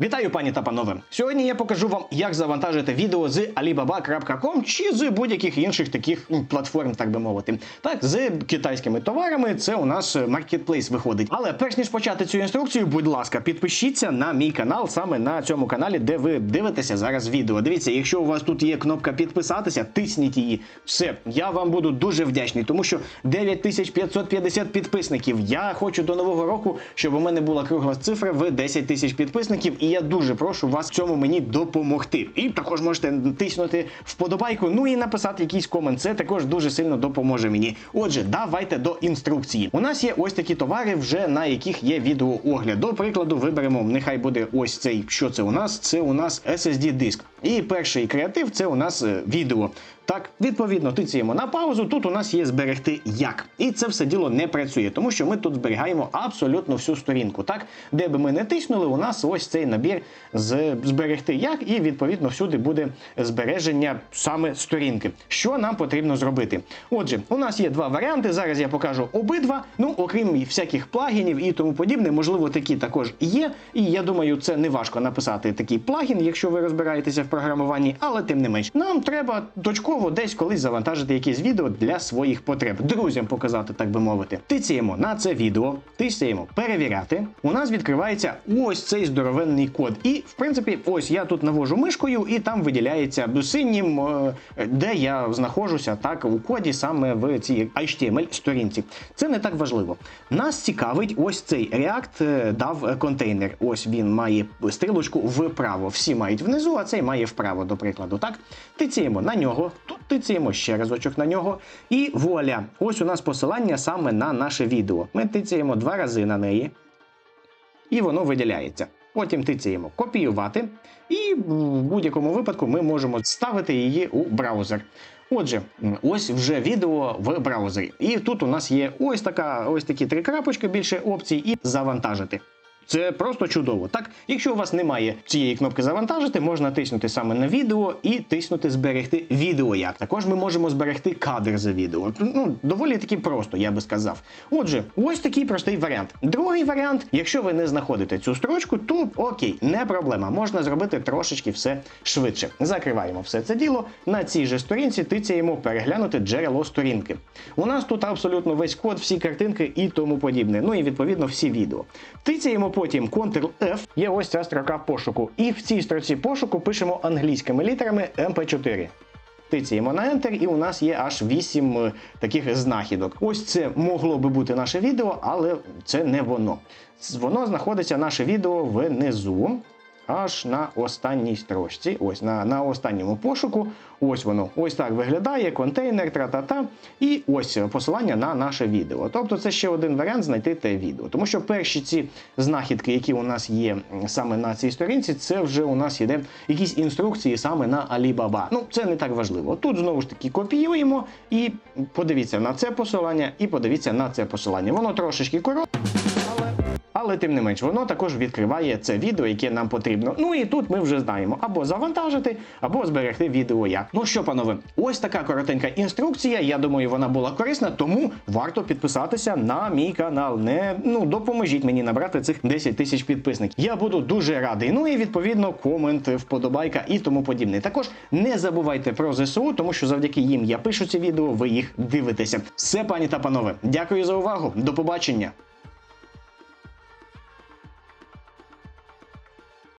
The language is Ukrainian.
Вітаю, пані та панове! Сьогодні я покажу вам, як завантажити відео з alibaba.com чи з будь-яких інших таких платформ, так би мовити. Так, з китайськими товарами це у нас маркетплейс виходить. Але перш ніж почати цю інструкцію, будь ласка, підпишіться на мій канал, саме на цьому каналі, де ви дивитеся зараз відео. Дивіться, якщо у вас тут є кнопка підписатися, тисніть її. Все, я вам буду дуже вдячний, тому що 9550 підписників. Я хочу до нового року, щоб у мене була кругла цифра в 10 тисяч підписників, і я дуже прошу вас в цьому мені допомогти. І також можете тиснути вподобайку, ну і написати якийсь комент. Це також дуже сильно допоможе мені. Отже, давайте до інструкції. У нас є ось такі товари, вже на яких є відеоогляд. До прикладу, виберемо, нехай буде ось цей. Що це у нас? Це у нас SSD диск. І перший креатив це у нас е, відео. Так, відповідно, тицяємо на паузу. Тут у нас є зберегти як. І це все діло не працює, тому що ми тут зберігаємо абсолютно всю сторінку. Так, де би ми не тиснули, у нас ось цей набір з зберегти як, і відповідно всюди буде збереження саме сторінки. Що нам потрібно зробити? Отже, у нас є два варіанти. Зараз я покажу обидва. Ну, окрім всяких плагінів і тому подібне, можливо, такі також є. І я думаю, це не важко написати такий плагін, якщо ви розбираєтеся в програмуванні, але тим не менш, нам треба точково десь колись завантажити якесь відео для своїх потреб, друзям показати, так би мовити. Тицяємо на це відео, тисяємо перевіряти. У нас відкривається ось цей здоровенний код. І в принципі, ось я тут навожу мишкою, і там виділяється синім, е, де я знаходжуся так у коді саме в цій HTML сторінці. Це не так важливо. Нас цікавить ось цей React е, дав контейнер. Ось він має стрілочку вправо. Всі мають внизу, а цей має вправо, до прикладу. Так, тицяємо на нього, тут тицяємо ще разочок на нього. І вуаля, ось у нас посилання саме на наше відео. Ми тицяємо два рази на неї і воно виділяється. Потім тицяємо копіювати, і в будь-якому випадку ми можемо ставити її у браузер. Отже, ось вже відео в браузері. І тут у нас є ось така, ось такі три крапочки, більше опцій, і завантажити. Це просто чудово. Так, якщо у вас немає цієї кнопки завантажити, можна тиснути саме на відео і тиснути зберегти відео. Як також ми можемо зберегти кадр за відео. Ну доволі таки просто, я би сказав. Отже, ось такий простий варіант. Другий варіант, якщо ви не знаходите цю строчку, то окей, не проблема. Можна зробити трошечки все швидше. Закриваємо все це діло. На цій же сторінці тицяємо переглянути джерело сторінки. У нас тут абсолютно весь код, всі картинки і тому подібне. Ну і відповідно всі відео. Тицяємо потім Ctrl-F, є ось ця строка пошуку. І в цій строці пошуку пишемо англійськими літерами MP4. Тицяємо на Enter, і у нас є аж 8 е, таких знахідок. Ось це могло би бути наше відео, але це не воно. Воно знаходиться наше відео внизу. Аж на останній строчці, ось на, на останньому пошуку. Ось воно. Ось так виглядає контейнер, тра-та-та. І ось посилання на наше відео. Тобто це ще один варіант знайти те відео. Тому що перші ці знахідки, які у нас є саме на цій сторінці, це вже у нас іде якісь інструкції саме на Alibaba. Ну, це не так важливо. Тут знову ж таки копіюємо і подивіться на це посилання, і подивіться на це посилання. Воно трошечки коротке. Але тим не менш, воно також відкриває це відео, яке нам потрібно. Ну і тут ми вже знаємо або завантажити, або зберегти відео як. Ну що, панове, ось така коротенька інструкція. Я думаю, вона була корисна, тому варто підписатися на мій канал. Не ну допоможіть мені набрати цих 10 тисяч підписників. Я буду дуже радий. Ну і відповідно комент, вподобайка і тому подібне. Також не забувайте про ЗСУ, тому що завдяки їм я пишу ці відео, ви їх дивитеся. Все, пані та панове, дякую за увагу. До побачення.